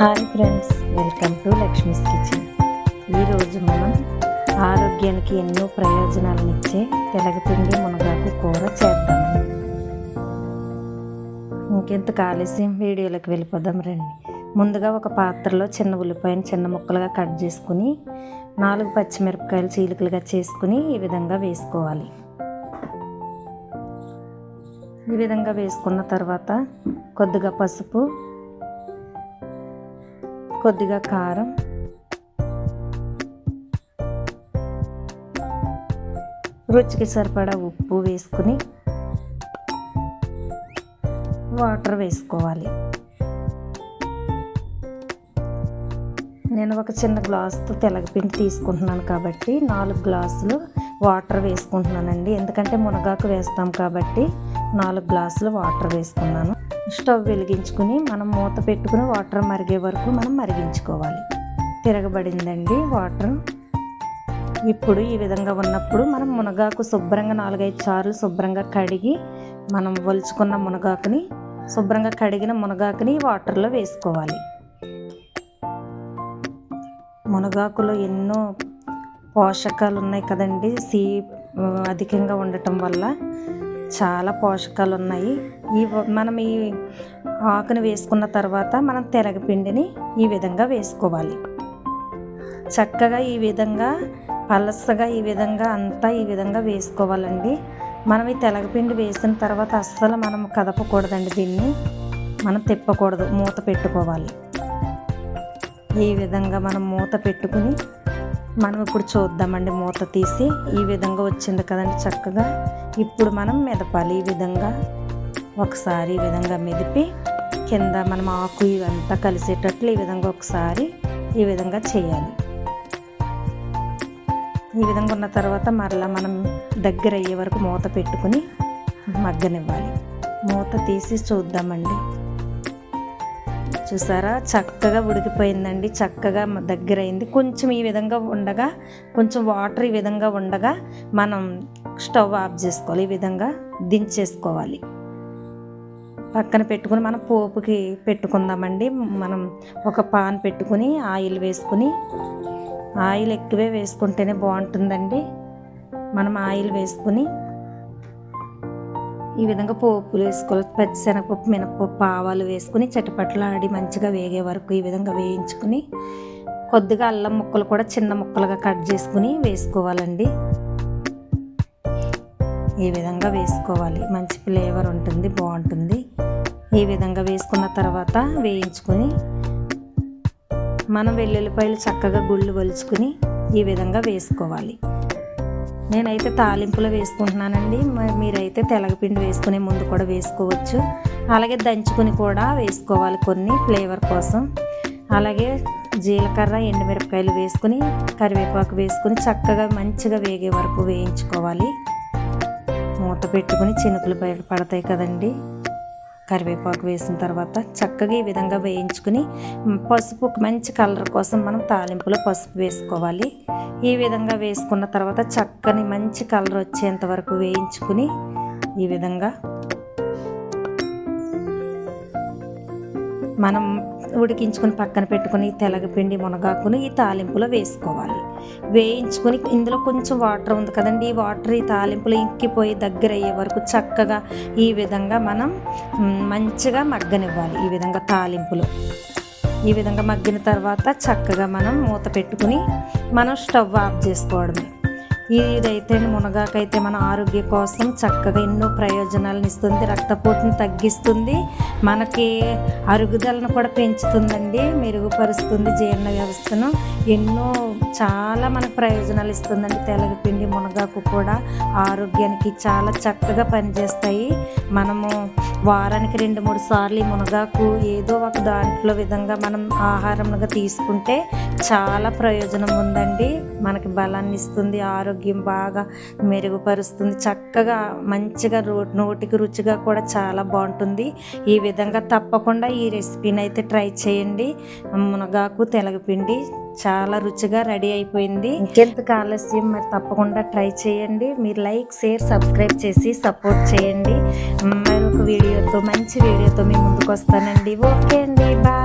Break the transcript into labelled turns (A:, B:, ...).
A: Hi friends welcome to Lakshmi's kitchen. ఈరోజు మనం ఆరోగ్యానికి ఎన్నో ప్రయోజనాలను ఇచ్చే తెలగపిండి మునగాకు కూర చేద్దాం. ఇంకెంత ఆలస్యం వీడియోలోకి వెళ్ళిపోదాం రండి. ముందుగా ఒక పాత్రలో చిన్న ఉల్లిపాయను చిన్న ముక్కలుగా కట్ చేసుకుని నాలుగు పచ్చిమిరపకాయలు చీలికలుగా చేసుకుని ఈ విధంగా వేసుకోవాలి. ఈ విధంగా వేసుకున్న తర్వాత కొద్దిగా పసుపు కొద్దిగా కారం. రుచికి సరిపడా ఉప్పు వేసుకుని వాటర్ వేసుకోవాలి. నేను ఒక చిన్న గ్లాసుతో తెలగపిండి తీసుకుంటున్నాను కాబట్టి నాలుగు గ్లాసులు వాటర్ వేసుకుంటున్నానండి. ఎందుకంటే మునగాకు వేస్తాం కాబట్టి నాలుగు గ్లాసులు వాటర్ వేసుకున్నాను. స్టవ్ వెలిగించుకుని మనం మూత పెట్టుకుని వాటర్ మరిగే వరకు మనం మరిగించుకోవాలి. తిరగబడిందండి వాటర్. ఇప్పుడు ఈ విధంగా ఉన్నప్పుడు మనం మునగాకు శుభ్రంగా నాలుగైదు సార్లు శుభ్రంగా కడిగి మనం ఒలుచుకున్న మునగాకుని శుభ్రంగా కడిగిన మునగాకుని వాటర్లో వేసుకోవాలి. మునగాకులో ఎన్నో పోషకాలు ఉన్నాయి కదండి సి అధికంగా ఉండటం వల్ల. చాలా పోషకాలు ఉన్నాయి ఈ మనం ఈ ఆకును వేసుకున్న తర్వాత మనం తెరగపిండిని ఈ విధంగా వేసుకోవాలి. చక్కగా ఈ విధంగా పలసగా ఈ విధంగా అంతా ఈ విధంగా వేసుకోవాలండి. మనం ఈ తెలగపిండి వేసిన తర్వాత అస్సలు మనం కదపకూడదండి దీన్ని. మనం తిప్పకూడదు మూత పెట్టుకోవాలి. ఈ విధంగా మనం మూత పెట్టుకుని మనం ఇప్పుడు చూద్దామండి మూత తీసి. ఈ విధంగా వచ్చింది కదండి చక్కగా. ఇప్పుడు మనం మెదపాలి. ఈ విధంగా ఒకసారి ఈ విధంగా మెదిపి కింద మనం ఆకు ఇవంతా కలిసేటట్లు ఈ విధంగా ఒకసారి ఈ విధంగా చేయాలి. ఈ విధంగా ఉన్న తర్వాత మరలా మనం దగ్గర అయ్యే వరకు మూత పెట్టుకుని మగ్గనివ్వాలి. మూత తీసి చూద్దామండి. చూసారా? చక్కగా ఉడికిపోయిందండి. చక్కగా దగ్గర అయింది కొంచెం ఈ విధంగా ఉండగా కొంచెం వాటర్ ఈ విధంగా ఉండగా మనం స్టవ్ ఆఫ్ చేసుకోవాలి. ఈ విధంగా దించేసుకోవాలి. పక్కన పెట్టుకుని మనం పోపుకి పెట్టుకుందామండి. మనం ఒక పాన్ పెట్టుకుని ఆయిల్ వేసుకుని ఆయిల్ ఎక్కువే వేసుకుంటేనే బాగుంటుందండి. మనం ఆయిల్ వేసుకుని ఈ విధంగా పోపులు వేసుకోవాలి. పచ్చిశనగపప్పు మినపప్పు ఆవాలు వేసుకుని చటపట్లు ఆడి మంచిగా వేగే వరకు ఈ విధంగా వేయించుకుని కొద్దిగా అల్లం ముక్కలు కూడా చిన్న ముక్కలుగా కట్ చేసుకుని వేసుకోవాలండి. ఈ విధంగా వేసుకోవాలి. మంచి ఫ్లేవర్ ఉంటుంది బాగుంటుంది. ఈ విధంగా వేసుకున్న తర్వాత వేయించుకొని మనం వెల్లుల్లిపాయలు చక్కగా గుళ్ళు వలుచుకుని ఈ విధంగా వేసుకోవాలి. నేనైతే తాలింపులో వేసుకుంటున్నానండి. మీరైతే తెలగపిండి వేసుకునే ముందు కూడా వేసుకోవచ్చు. అలాగే దంచుకుని కూడా వేసుకోవాలి కొన్ని ఫ్లేవర్ కోసం. అలాగే జీలకర్ర ఎండుమిరపకాయలు వేసుకుని కరివేపాకు వేసుకుని చక్కగా మంచిగా వేగే వరకు వేయించుకోవాలి. మూత పెట్టుకుని చినుకులు బయట పడతాయి కదండీ. కరివేపాకు వేసిన తర్వాత చక్కగా ఈ విధంగా వేయించుకుని పసుపు మంచి కలర్ కోసం మనం తాలింపులో పసుపు వేసుకోవాలి. ఈ విధంగా వేసుకున్న తర్వాత చక్కని మంచి కలర్ వచ్చేంత వరకు వేయించుకుని ఈ విధంగా మనం ఉడికించుకొని పక్కన పెట్టుకుని తెలగపిండి మునగాకుని ఈ తాలింపులో వేసుకోవాలి. వేయించుకొని ఇందులో కొంచెం వాటర్ ఉంది కదండి. ఈ వాటర్ ఈ తాలింపులో ఇంకిపోయి దగ్గర అయ్యే వరకు చక్కగా ఈ విధంగా మనం మంచిగా మగ్గనివ్వాలి ఈ విధంగా తాలింపులు. ఈ విధంగా మగ్గిన తర్వాత చక్కగా మనం మూత పెట్టుకుని మనం స్టవ్ ఆఫ్ చేసుకోవడమే. ఇదైతే మునగాకైతే మన ఆరోగ్య కోసం చక్కగా ఎన్నో ప్రయోజనాలను ఇస్తుంది రక్తపోటుని తగ్గిస్తుంది మనకి అరుగుదలను కూడా పెంచుతుందండి మెరుగుపరుస్తుంది జీర్ణ వ్యవస్థను. ఎన్నో చాలా మనకు ప్రయోజనాలు ఇస్తుందండి. తెలగపిండి మునగాకు కూడా ఆరోగ్యానికి చాలా చక్కగా పనిచేస్తాయి. మనము వారానికి రెండు మూడు సార్లు మునగాకు ఏదో ఒక దాంట్లో విధంగా మనం ఆహారంగా తీసుకుంటే చాలా ప్రయోజనం ఉందండి. మనకి బలాన్ని ఇస్తుంది ఆరోగ్యం బాగా మెరుగుపరుస్తుంది. చక్కగా మంచిగా నోటికి రుచిగా కూడా చాలా బాగుంటుంది. ఈ విధంగా తప్పకుండా ఈ రెసిపీని అయితే ట్రై చేయండి. మునగాకు తెలగపిండి చాలా రుచిగా రెడీ అయిపోయింది. ఇంకెంత ఆలస్యం మరి తప్పకుండా ట్రై చేయండి. మీరు లైక్ షేర్ సబ్స్క్రైబ్ చేసి సపోర్ట్ చేయండి. మరొక వీడియోతో మంచి వీడియోతో మీ ముందుకు వస్తానండి. ఓకే అండి. బాయ్.